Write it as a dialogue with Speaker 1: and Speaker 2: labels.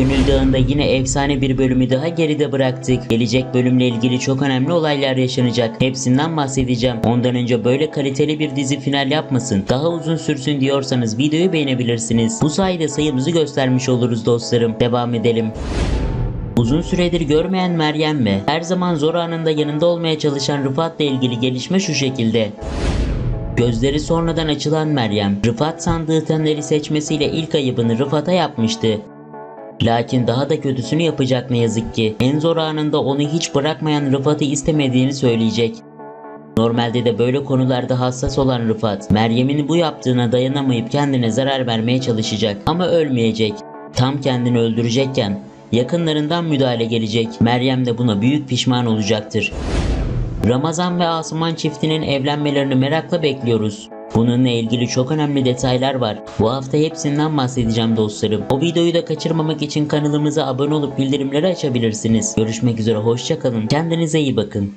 Speaker 1: Gönül Dağı'nda yine efsane bir bölümü daha geride bıraktık. Gelecek bölümle ilgili çok önemli olaylar yaşanacak. Hepsinden bahsedeceğim. Ondan önce böyle kaliteli bir dizi final yapmasın. Daha uzun sürsün diyorsanız videoyu beğenebilirsiniz. Bu sayede sayımızı göstermiş oluruz dostlarım. Devam edelim. Uzun süredir görmeyen Meryem ve her zaman zor anında yanında olmaya çalışan Rıfat'la ilgili gelişme şu şekilde. Gözleri sonradan açılan Meryem, Rıfat sandığı Taner'i seçmesiyle ilk ayıbını Rıfat'a yapmıştı. Lakin daha da kötüsünü yapacak ne yazık ki. En zor anında onu hiç bırakmayan Rıfat'ı istemediğini söyleyecek. Normalde de böyle konularda hassas olan Rıfat, Meryem'in bu yaptığına dayanamayıp kendine zarar vermeye çalışacak ama ölmeyecek. Tam kendini öldürecekken yakınlarından müdahale gelecek. Meryem de buna büyük pişman olacaktır. Ramazan ve Asuman çiftinin evlenmelerini merakla bekliyoruz. Bununla ilgili çok önemli detaylar var. Bu hafta hepsinden bahsedeceğim dostlarım. O videoyu da kaçırmamak için kanalımıza abone olup bildirimleri açabilirsiniz. Görüşmek üzere hoşçakalın. Kendinize iyi bakın.